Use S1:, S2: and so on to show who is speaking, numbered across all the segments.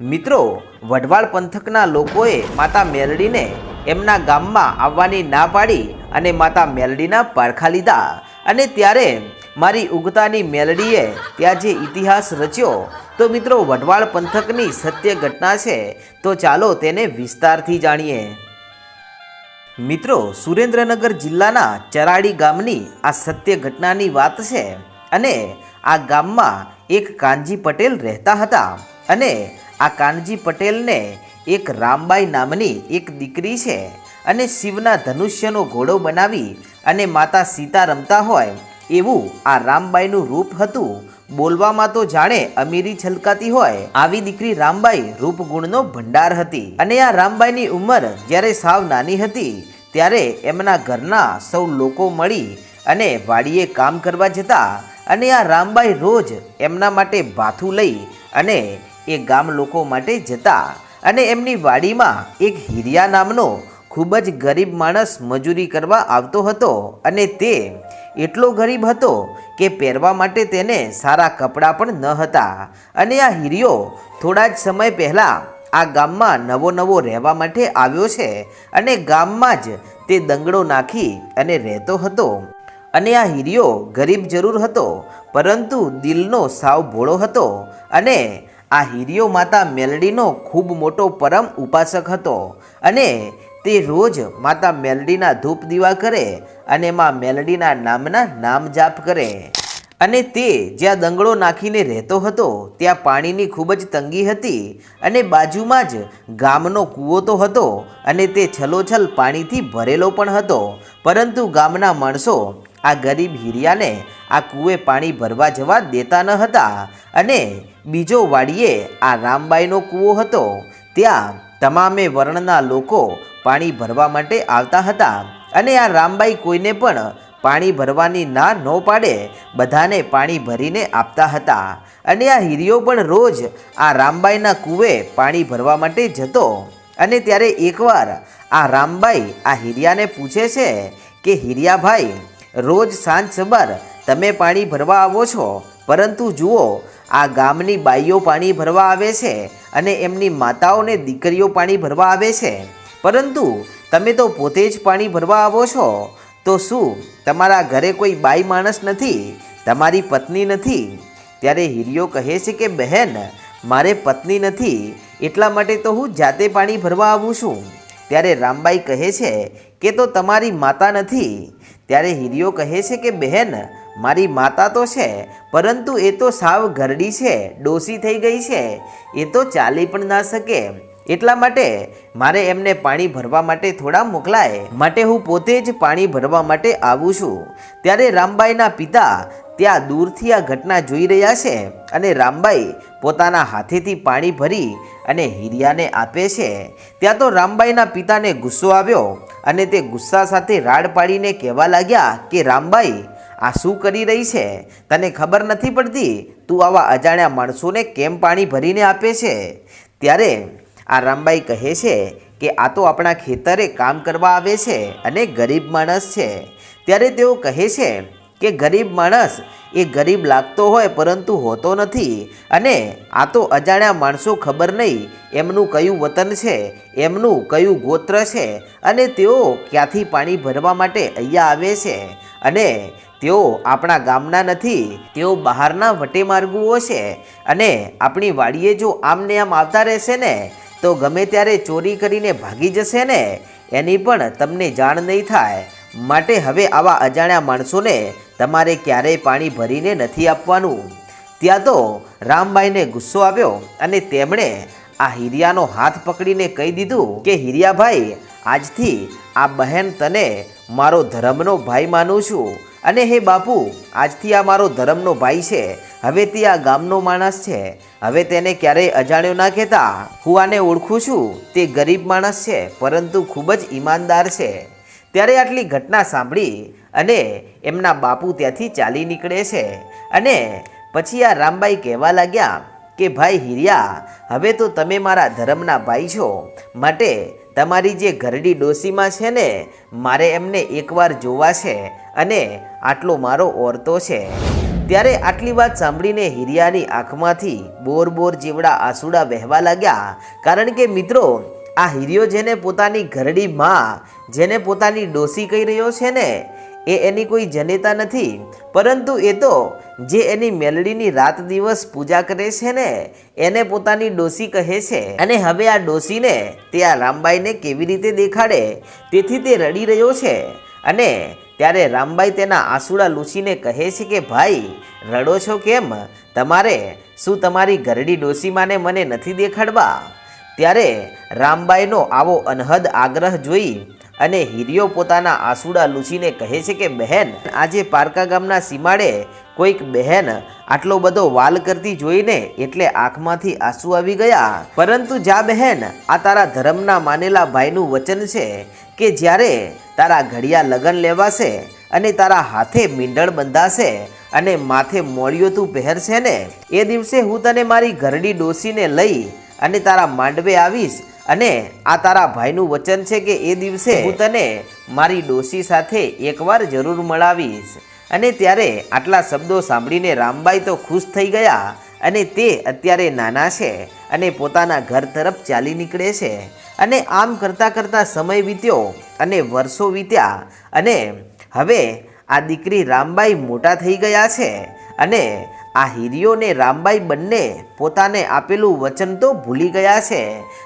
S1: મિત્રો, વઢવાળ પંથકના લોકોએ માતા મેલડીને એમના ગામમાં આવવાની ના પાડી અને માતા મેલડીના પારખા લીધા. અને ત્યારે મારી ઉગતાની મેલડીએ ત્યાં જે ઇતિહાસ રચ્યો, તો મિત્રો, વઢવાળ પંથકની સત્ય ઘટના છે, તો ચાલો તેને વિસ્તારથી જાણીએ. મિત્રો, સુરેન્દ્રનગર જિલ્લાના ચરાડી ગામની આ સત્ય ઘટનાની વાત છે. અને આ ગામમાં એક કાનજી પટેલ રહેતા હતા. અને આ કાનજી પટેલને એક રામબાઈ નામની એક દીકરી છે અને શિવના ધનુષ્યનો ઘોડો બનાવી અને માતા સીતા રમતા હોય એવું આ રામબાઈનું રૂપ હતું. બોલવામાં તો જાણે અમીરી છલકાતી હોય. આવી દીકરી રામબાઈ રૂપગુણનો ભંડાર હતી અને આ રામબાઈની ઉંમર જ્યારે સાવ નાની હતી ત્યારે એમના ઘરના સૌ લોકો મળી અને વાડીએ કામ કરવા જતા અને આ રામબાઈ રોજ એમના માટે ભાથું લઈ અને એ ગામ લોકો માટે જતા અને એમની વાડીમાં એક હિરિયા નામનો ખૂબ જ ગરીબ માણસ મજૂરી કરવા આવતો હતો અને તે એટલો ગરીબ હતો કે પહેરવા માટે તેને સારા કપડાં પણ ન હતા. અને આ હિરિયો થોડા જ સમય પહેલાં આ ગામમાં નવો નવો રહેવા માટે આવ્યો છે અને ગામમાં જ તે દંગડો નાખી અને રહેતો હતો. અને આ હિરિયો ગરીબ જરૂર હતો, પરંતુ દિલનો સાવ ભોળો હતો અને આ હિરિયો માતા મેલડીનો ખૂબ મોટો પરમ ઉપાસક હતો અને તે રોજ માતા મેલડીના ધૂપ દીવા કરે અને માં મેલડીના નામના નામ જાપ કરે. અને તે જ્યાં દંગળો નાખીને રહેતો હતો, ત્યાં પાણીની ખૂબ જ તંગી હતી અને બાજુમાં જ ગામનો કૂવો તો હતો અને તે છલોછલ પાણીથી ભરેલો પણ હતો. પરંતુ ગામના માણસો આ ગરીબ હિરિયાને આ કૂવે પાણી ભરવા જવા દેતા ન હતા અને બીજો વાડીએ આ રામબાઈનો કૂવો હતો. ત્યાં તમામે વર્ણના લોકો પાણી ભરવા માટે આવતા હતા અને આ રામબાઈ કોઈને પણ પાણી ભરવાની ના ન પાડે બધાને પાણી ભરીને આપતા હતા. અને આ હીરીઓ પણ રોજ આ રામબાઈના કૂવે પાણી ભરવા માટે જતો અને ત્યારે એકવાર આ રામબાઈ આ હીરિયાને પૂછે છે કે, હીરિયાભાઈ, રોજ સાંજ સવાર તમે પાણી ભરવા આવો છો? પરંતુ જુઓ આ ગામની બાઈઓ પાણી ભરવા આવે છે અને એમની માતાઓને દીકરીઓ પાણી ભરવા આવે છે. પરંતુ તમે તો પોતે જ પાણી ભરવા આવો છો, તો શું તમારા ઘરે કોઈ બાઈ માણસ નથી, તમારી પત્ની નથી? ત્યારે હિરિયો કહે છે કે, બહેન, મારે પત્ની નથી, એટલા માટે તો હું જાતે પાણી ભરવા આવું છું. ત્યારે રામબાઈ કહે છે કે, તો તમારી માતા નથી ત્યારે હિરિયો કહે છે કે, બહેન, મારી માતા તો છે, પરંતુ એ તો સાવ ઘરડી છે, ડોસી થઈ ગઈ છે. એ તો ચાલી પણ ના શકે. એટલા માટે મારે એમને પાણી ભરવા માટે થોડા મોકલાય. માટે હું પોતે જ પાણી ભરવા માટે આવું છું. ત્યારે રામબાઈના પિતા ત્યાં દૂરથી આ ઘટના જોઈ રહ્યા છે અને રામબાઈ પોતાના હાથેથી પાણી ભરી અને હિરિયાને આપે છે. ત્યાં તો રામબાઈના પિતાને ગુસ્સો આવ્યો અને તે ગુસ્સા સાથે રાડ પાડીને કહેવા લાગ્યા કે, રામબાઈ, આ શું કરી રહી છે? તને ખબર નથી પડતી? તું આવા અજાણ્યા માણસોને કેમ પાણી ભરીને આપે છે? ત્યારે આ રામબાઈ કહે છે કે, આ તો આપણા ખેતરે કામ કરવા આવે છે અને ગરીબ માણસ છે. ત્યારે તેઓ કહે છે કે ગરીબ માણસ એ ગરીબ લાગતો હોય પરંતુ હોતો નથી. અને આ તો અજાણ્યા માણસો ખબર નહીં, એમનું કયું વતન છે, એમનું કયું ગોત્ર છે, અને તેઓ ક્યાંથી પાણી ભરવા માટે અહીંયા આવે છે? અને તેઓ આપણા ગામના નથી, તેઓ બહારના વટેમાર્ગુઓ છે. અને આપણી વાડીએ જો આમ ને આમ આવતા રહેશે ને, તો ગમે ત્યારે ચોરી કરીને ભાગી જશે ને, એની પણ તમને જાણ નહીં થાય. માટે હવે આવા અજાણ્યા માણસોને તમારે ક્યારેય પાણી ભરીને નથી આપવાનું. ત્યાં તો રામબાઈને ગુસ્સો આવ્યો અને તેમણે આ હિરિયાનો હાથ પકડીને કહી દીધું કે, હિરિયાભાઈ, આજથી આ બહેન તને મારો ધર્મનો ભાઈ માનું છું. અને હે બાપુ, આજથી આ મારો ધર્મનો ભાઈ છે. હવે તે આ ગામનો માણસ છે. હવે તેને ક્યારેય અજાણ્યો ના કહેતા. હું આને ઓળખું છું. તે ગરીબ માણસ છે, પરંતુ ખૂબ જ ઈમાનદાર છે. ત્યારે આટલી ઘટના સાંભળી અને એમના બાપુ ત્યાંથી ચાલી નીકળે છે. અને પછી આ રામબાઈ કહેવા લાગ્યા કે, ભાઈ હિરિયા, હવે તો તમે મારા ધર્મના ભાઈ છો. માટે તમારી જે ઘરડી ડોસીમાં છે ને, મારે એમને એકવાર જોવા છે અને આટલો મારો ઓરતો છે. ત્યારે આટલી વાત સાંભળીને હિરિયાની આંખમાંથી બોર બોર જેવડા આંસુડા વહેવા લાગ્યા. કારણ કે મિત્રો, આ હિરિયો જેને પોતાની ઘરડી માં, જેને પોતાની ડોસી કહી રહ્યો છે ને એ એની કોઈ જનેતા નથી. પરંતુ એ તો જે એની મેલડીની રાત દિવસ પૂજા કરે છે ને, એને પોતાની ડોસી કહે છે. અને હવે આ ડોસીને તે આ રામબાઈને કેવી રીતે દેખાડે? તેથી તે રડી રહ્યો છે. અને ત્યારે રામબાઈ તેના આંસુડા લૂછીને કહે છે કે, ભાઈ, રડો છો કેમ? તમારે શું તમારી ઘરડી ડોસીમાને મને નથી દેખાડવા? ત્યારે રામબાઈનો આવો અનહદ આગ્રહ જોઈ અને હિરિયો પોતાના આંસુડા લૂછીને કહે છે કે, બહેન, આજે પારકા ગામના સીમાડે કોઈક બહેન આટલો બધો વાલ કરતી જોઈને એટલે આંખમાંથી આંસુ આવી ગયા. પરંતુ જા બહેન, આ તારા ધર્મના માનેલા ભાઈનું વચન છે કે જ્યારે તારા ઘડિયા લગન લેવાશે અને તારા હાથે મીંડળ બંધાશે અને માથે મોળિયો તું પહેરશે ને, એ દિવસે હું તને મારી ઘરડી ડોસીને લઈ અને તારા માંડવે આવીશ અને આ તારા ભાઈનું વચન છે કે એ દિવસે હું તને મારી ડોસી સાથે એકવાર જરૂર મળાવીશ. અને ત્યારે આટલા શબ્દો સાંભળીને રામબાઈ તો ખુશ થઈ ગયા અને તે અત્યારે નાના છે અને પોતાના ઘર તરફ ચાલી નીકળે છે. અને આમ કરતાં કરતાં સમય વીત્યો અને વર્ષો વીત્યા અને હવે આ દીકરી રામબાઈ મોટા થઈ ગયા છે. અને આ હિરિયો ને રામબાઈ બંને પોતાને આપેલું વચન તો ભૂલી ગયા છે.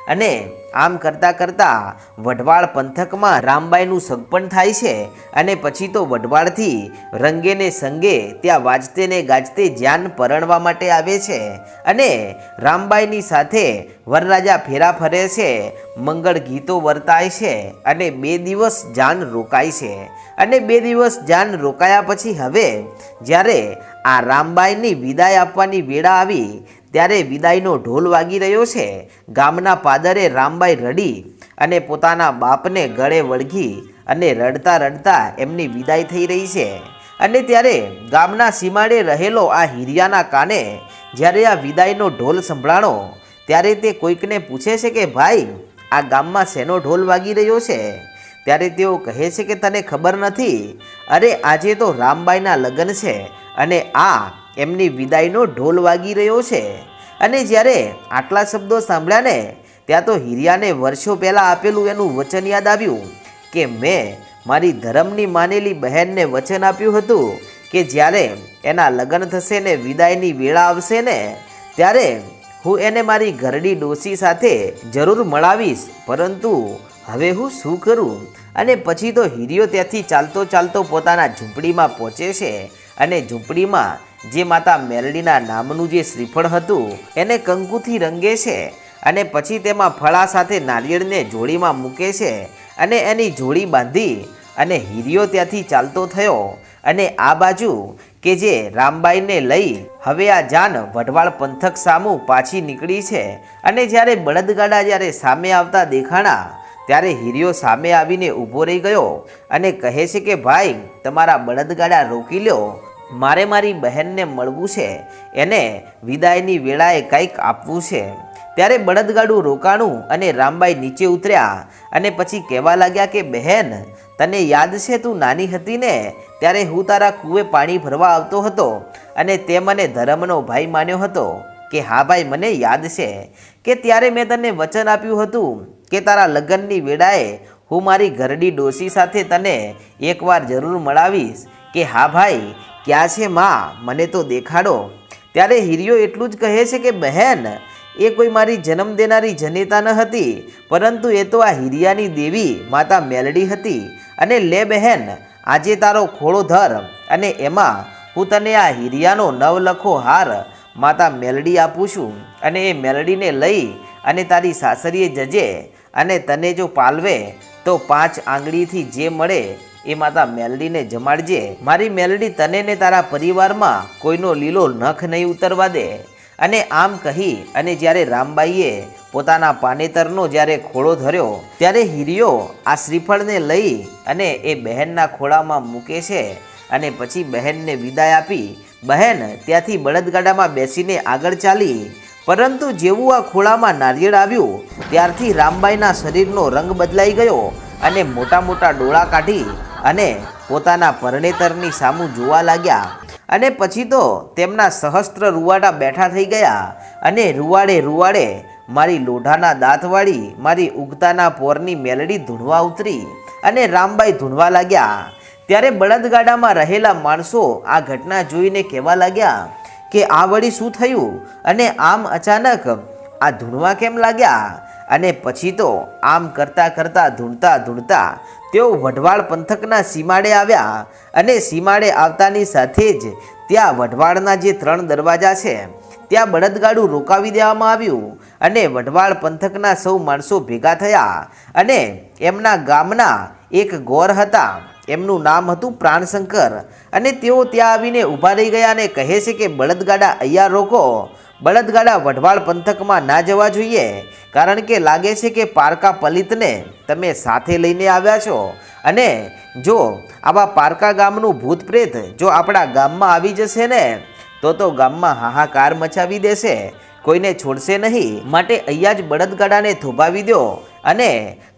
S1: અને આમ કરતાં કરતાં વઢવાળ પંથકમાં રામબાઈનું સગપણ થાય છે અને પછી તો વઢવાળથી રંગે ને સંગે ત્યાં વાજતે ને ગાજતે જાન પરણવા માટે આવે છે. અને રામબાઈની સાથે વરરાજા ફેરા ફરે છે, મંગળ ગીતો વર્તાય છે અને બે દિવસ જાન રોકાય છે. અને બે દિવસ જાન રોકાયા પછી હવે જ્યારે આ રામબાઈની વિદાય આપવાની વેળા આવી ત્યારે વિદાયનો ઢોલ વાગી રહ્યો છે. ગામના પાદરે રામબાઈ રડી અને પોતાના બાપને ગળે વળગી અને રડતા રડતા એમની વિદાય થઈ રહી છે. અને ત્યારે ગામના સીમાડે રહેલો આ હિરિયાના કાને જ્યારે આ વિદાયનો ઢોલ સંભળાણો ત્યારે તે કોઈકને પૂછે છે કે, ભાઈ, આ ગામમાં શેનો ઢોલ વાગી રહ્યો છે? ત્યારે તેઓ કહે છે કે, તને ખબર નથી. અરે, આજે તો રામબાઈના લગ્ન છે. અને આ એમની વિદાયનો ઢોલ વાગી રહ્યો છે. અને જ્યારે આટલા શબ્દો સાંભળ્યા ને ત્યાં તો હિરિયાને વર્ષો પહેલાં આપેલું એનું વચન યાદ આવ્યું કે મેં મારી ધર્મની માનેલી બહેનને વચન આપ્યું હતું કે જ્યારે એના લગ્ન થશે ને વિદાયની વેળા આવશે ને, ત્યારે હું એને મારી ઘરડી ડોસી સાથે જરૂર મળાવીશ. પરંતુ હવે હું શું કરું? અને પછી તો હિરિયો ત્યાંથી ચાલતો ચાલતો પોતાના ઝૂંપડીમાં પહોંચે છે અને ઝૂંપડીમાં જે માતા મેલડીના નામનું જે શ્રીફળ હતું, એને કંકુથી રંગે છે અને પછી તેમાં ફળા સાથે નારિયેળને જોડીમાં મૂકે છે અને એની જોડી બાંધી અને હિરિયો ત્યાંથી ચાલતો થયો અને આ બાજુ કે જે રામબાઈને લઈ હવે આ જાન વઢવાળ પંથક સામું પાછી નીકળી છે અને જ્યારે બળદગાડા જ્યારે સામે આવતા દેખાણા, ત્યારે હીરીઓ સામે આવીને ઊભો રહી ગયો અને કહે છે કે, ભાઈ, તમારા બળદગાડા રોકી લ્યો મારે મારી બહેનને મળવું છે, એને વિદાયની વેળાએ કંઈક આપવું છે. ત્યારે બળદગાડું રોકાણું અને રામબાઈ નીચે ઉતર્યા અને પછી કહેવા લાગ્યા કે, બહેન, તને યાદ છે તું નાની હતી ને? ત્યારે હું તારા કૂવે પાણી ભરવા આવતો હતો અને તે મને ધર્મનો ભાઈ માન્યો હતો કે, હા ભાઈ, મને યાદ છે કે ત્યારે મેં તને વચન આપ્યું હતું કે તારા લગ્નની વેળાએ હું મારી ઘરડી ડોસી સાથે તને એકવાર જરૂર મળાવીશ કે, હા ભાઈ, ક્યાં છે માં? મને તો દેખાડો. ત્યારે હિરિયો એટલું જ કહે છે કે, બહેન, એ કોઈ મારી જન્મ દેનારી જનેતા ન હતી, પરંતુ એ તો આ હિરિયાની દેવી, માતા મેલડી હતી. અને લે બહેન, આજે તારો ખોળો ધર, અને એમાં હું તને આ હિરિયાનો નવલખો હાર, માતા મેલડી આપું છું. અને એ મેલડીને લઈ, અને તારી સાસરીએ જજે, અને તને જો પાલવે, તો પાંચ આંગળીથી જે મળે એ માતા મેલડીને જમાડજે. મારી મેલડી તને ને તારા પરિવારમાં કોઈનો લીલો નખ નહીં ઉતરવા દે. અને આમ કહી, અને જ્યારે રામબાઈએ પોતાના પાનેતરનો જ્યારે ખોળો ધર્યો, ત્યારે હિરિયો આ શ્રીફળને લઈ અને એ બહેનના ખોળામાં મૂકે છે અને પછી બહેનને વિદાય આપી. બહેન ત્યાંથી બળદગાડામાં બેસીને આગળ ચાલી. પરંતુ જેવું આ ખોળામાં નારિયેળ આવ્યું, ત્યારથી રામબાઈના શરીરનો રંગ બદલાઈ ગયો અને મોટા મોટા ડોળા કાઢી અને પોતાના પરણેતરની સામું જોવા લાગ્યા. અને પછી તો તેમના સહસ્ત્ર રૂવાડા બેઠા થઈ ગયા અને રૂવાડે રૂવાડે મારી લોઢાના દાંતવાળી મારી ઉગતાના પોરની મેલડી ધૂણવા ઉતરી અને રામબાઈ ધૂણવા લાગ્યા. ત્યારે બળદગાડામાં રહેલા માણસો આ ઘટના જોઈને કહેવા લાગ્યા કે આ વળી શું થયું? અને આમ અચાનક આ ધૂણવા કેમ લાગ્યા? અને પછી તો આમ કરતાં કરતાં ધૂણતા ધૂણતા તેઓ વઢવાળ પંથકના સીમાડે આવ્યા અને સીમાડે આવતાની સાથે જ ત્યાં વઢવાળના જે ત્રણ દરવાજા છે, ત્યાં બળદગાડું રોકાવી દેવામાં આવ્યું અને વઢવાળ પંથકના સૌ માણસો ભેગા થયા અને એમના ગામના એક ગોર હતા, એમનું નામ હતું પ્રાણશંકર અને તેઓ ત્યાં આવીને ઊભા રહી ગયા અને કહે છે કે, બળદગાડા, અહીંયા રોકો. બળદગાડા વઢવાળ પંથકમાં ના જવા જોઈએ. કારણ કે લાગે છે કે પારકા પલિતને તમે સાથે લઈને આવ્યા છો. અને જો આવા પારકા ગામનું ભૂત પ્રેત જો આપણા ગામમાં આવી જશે ને, તો તો ગામમાં હાહાકાર મચાવી દેશે. કોઈને છોડશે નહીં. માટે અહીંયા જ બળદગાડાને થોભાવી દો અને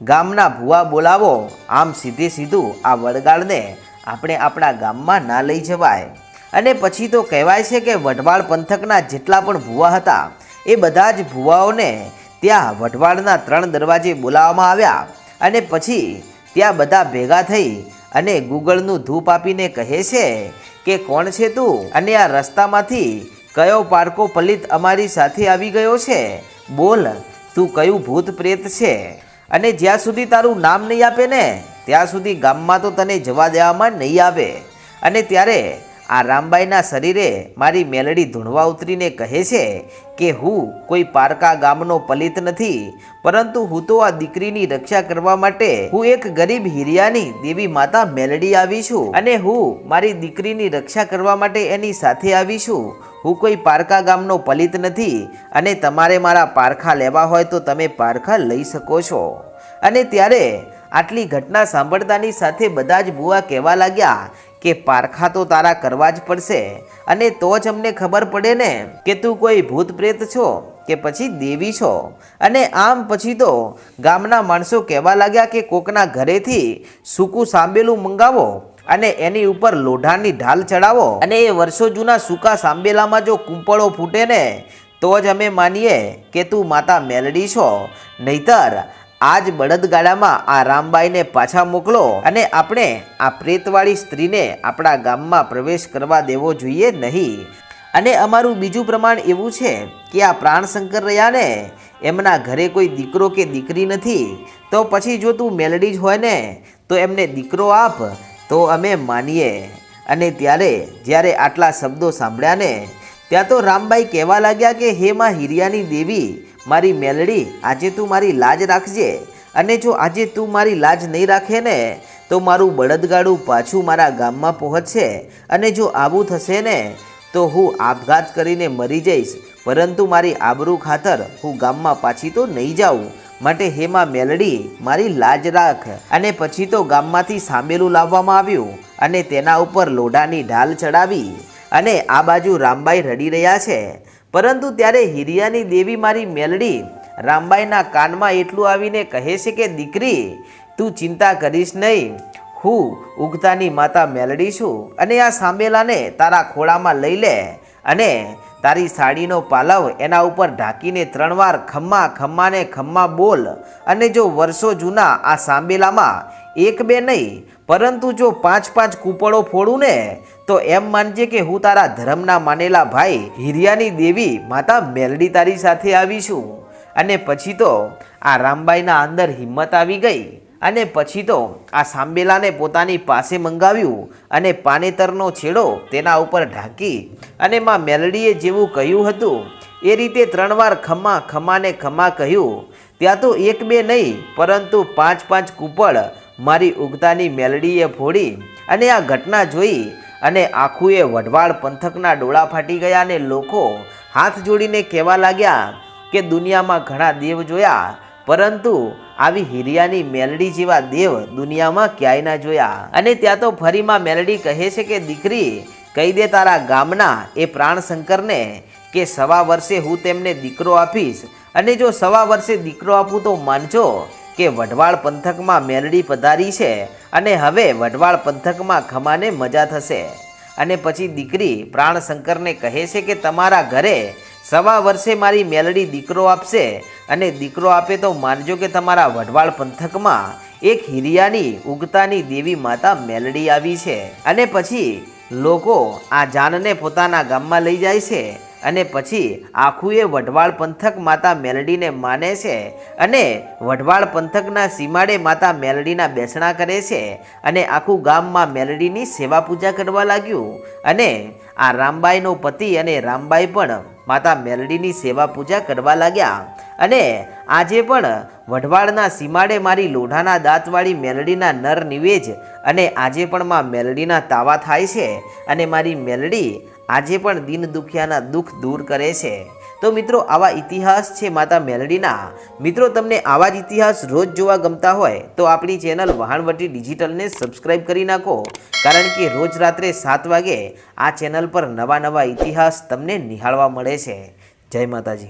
S1: ગામના ભૂવા બોલાવો. આમ સીધે સીધું આ વડગાડને આપણે આપણા ગામમાં ના લઈ જવાય. અને પછી તો કહેવાય છે કે વઢવાળ પંથકના જેટલા પણ ભૂવા હતા, એ બધા જ ભૂવાઓને ત્યાં વઢવાળના ત્રણ દરવાજે બોલાવવામાં આવ્યા અને પછી ત્યાં બધા ભેગા થઈ અને ગૂગળનું ધૂપ આપીને કહે છે કે, કોણ છે તું? અને આ રસ્તામાંથી, કયો પારકો પલિત અમારી સાથે આવી ગયો છે? બોલ, તું કયું ભૂત પ્રેત છે? અને જ્યાં સુધી તારું નામ નહીં આપે ને, ત્યાં સુધી ગામમાં તો તને જવા દેવામાં નહીં આવે. અને ત્યારે આ રામબાઈના શરીરે મારી મેલડી ધૂણવા ઉતરીને કહે છે કે હું કોઈ પારકા ગામનો પલિત નથી, પરંતુ હું તો આ દીકરીની રક્ષા કરવા માટે હું એક ગરીબ હિરિયાની દેવી માતા મેલડી આવી છું અને હું મારી દીકરીની રક્ષા કરવા માટે એની સાથે આવી છું. હું કોઈ પારકા ગામનો પલિત નથી અને તમારે મારા પારખા લેવા હોય તો તમે પારખા લઈ શકો છો. અને ત્યારે આટલી ઘટના સાંભળતાની સાથે બધા જ બુઆ કહેવા લાગ્યા કે પારખા તો તારા કરવા જ પડશે. અને તો જ અમને ખબર પડે ને કે તું કોઈ ભૂત પ્રેત છો, કે પછી દેવી છો. અને આમ પછી તો ગામના માણસો કહેવા લાગ્યા કે કોકના ઘરેથી સૂકું સાંબેલું મંગાવો અને એની ઉપર લોઢાની ઢાલ ચડાવો. અને એ વર્ષો જૂના સૂકા સાંબેલામાં જો કૂંપળો ફૂટે ને, તો જ અમે માનીએ કે તું માતા મેલડી છો. નહીતર આજ બળદગાડામાં આ રામબાઈને પાછા મોકલો અને આપણે આ પ્રેતવાળી સ્ત્રીને આપણા ગામમાં પ્રવેશ કરવા દેવો જોઈએ નહીં. અને અમારું બીજું પ્રમાણ એવું છે કે આ પ્રાણશંકર રહ્યાને એમના ઘરે કોઈ દીકરો કે દીકરી નથી, તો પછી જો તું મેલડી જ હોય ને, તો એમને દીકરો આપ, તો અમે માનીએ. અને ત્યારે જ્યારે આટલા શબ્દો સાંભળ્યા ને ત્યાં તો રામબાઈ કહેવા લાગ્યા કે, હે માં હિરિયાની દેવી, મારી મેલડી, આજે તું મારી લાજ રાખજે. અને જો આજે તું મારી લાજ નહીં રાખે ને, તો મારું બળદગાડું પાછું મારા ગામમાં પહોંચશે. અને જો આવું થશે ને, તો હું આપઘાત કરીને મરી જઈશ. પરંતુ મારી આબરૂ ખાતર હું ગામમાં પાછી તો નહીં જાઉં. માટે હેમાં મેલડી, મારી લાજ રાખ. અને પછી તો ગામમાંથી સાંબેલું લાવવામાં આવ્યું અને તેના ઉપર લોઢાની ઢાલ ચડાવી. અને આ બાજુ રામબાઈ રડી રહ્યા છે. પરંતુ ત્યારે હિરિયાની દેવી મારી મેલડી રામબાઈના કાનમાં એટલું આવીને કહે છે કે, દીકરી, તું ચિંતા કરીશ નહીં. હું ઉગતાની માતા મેલડી છું અને આ સાંબેલાને તારા ખોળામાં લઈ લે અને તારી સાડીનો પાલવ એના ઉપર ઢાંકીને ત્રણ વાર ખમ્મા ખમ્માને ખમ્મા બોલ અને જો વર્ષો જૂના આ સાંબેલામાં એક બે નહીં, પરંતુ જો પાંચ પાંચ કૂપળો ફોડું ને, તો એમ માનજે કે હું તારા ધર્મના માનેલા ભાઈ હિરિયાની દેવી માતા મેલડી તારી સાથે આવીશું અને પછી તો આ રામબાઈના અંદર હિંમત આવી ગઈ અને પછી તો આ સાંબેલાને પોતાની પાસે મંગાવ્યું અને પાનેતરનો છેડો તેના ઉપર ઢાંકી અને માં મેલડીએ જેવું કહ્યું હતું, એ રીતે ત્રણ વાર ખમા ખમાને ખમા કહ્યું. ત્યાં તો એક બે નહીં, પરંતુ પાંચ પાંચ કૂપળ મારી ઉગતાની મેલડીએ ફોડી અને આ ઘટના જોઈ અને આખુએ વઢવાડ પંથકના ડોળા ફાટી ગયા અને લોકો હાથ જોડીને કહેવા લાગ્યા કે દુનિયામાં ઘણા દેવ જોયા, પરંતુ આવી હિરિયાની મેલડી જેવા દેવ દુનિયામાં ક્યાંય ના જોયા. અને ત્યાં તો ફરીમાં મેલડી કહે છે કે, દીકરી, કહી દે તારા ગામના એ પ્રાણશંકરને કે સવા વર્ષે હું તેમને દીકરો આપીશ અને જો સવા વર્ષે દીકરો આપું તો માનજો કે વઢવાળ પંથકમાં મેલડી પધારી છે અને હવે વઢવાળ પંથકમાં ખમાને મજા થશે. અને પછી દીકરી પ્રાણશંકરને કહે છે કે તમારા ઘરે સવા વર્ષે મારી મેલડી દીકરો આપશે અને દીકરો આપે તો માનજો કે તમારા વઢવાળ પંથકમાં એક હિરિયાની ઉગતાની દેવી માતા મેલડી આવી છે. અને પછી લોકો આ જાનને પોતાના ગામમાં લઈ જાય છે અને પછી આખું એ વઢવાળ પંથક માતા મેલડીને માને છે અને વઢવાળ પંથકના સીમાડે માતા મેલડીના બેસણા કરે છે અને આખું ગામમાં મેલડીની સેવા પૂજા કરવા લાગ્યું. અને આ રામબાઈનો પતિ અને રામબાઈ પણ માતા મેલડીની સેવા પૂજા કરવા લાગ્યા. અને આજે પણ વઢવાળના સીમાડે મારી લોઢાના દાંતવાળી મેલડીના નર નિવેજ અને આજે પણ માં મેલડીના તાવા થાય છે. અને મારી મેલડી આજે પણ દિન દુખિયાના દુઃખ દૂર કરે છે. તો મિત્રો, આવા ઇતિહાસ છે માતા મેલડીના. મિત્રો, તમને આવા જ ઇતિહાસ રોજ જોવા ગમતા હોય, તો આપણી ચેનલ વહાણવટી ડિજિટલને સબસ્ક્રાઈબ કરી નાખો. કારણ કે રોજ રાત્રે સાત વાગે આ ચેનલ પર નવા નવા ઇતિહાસ તમને નિહાળવા મળે છે. જય માતાજી.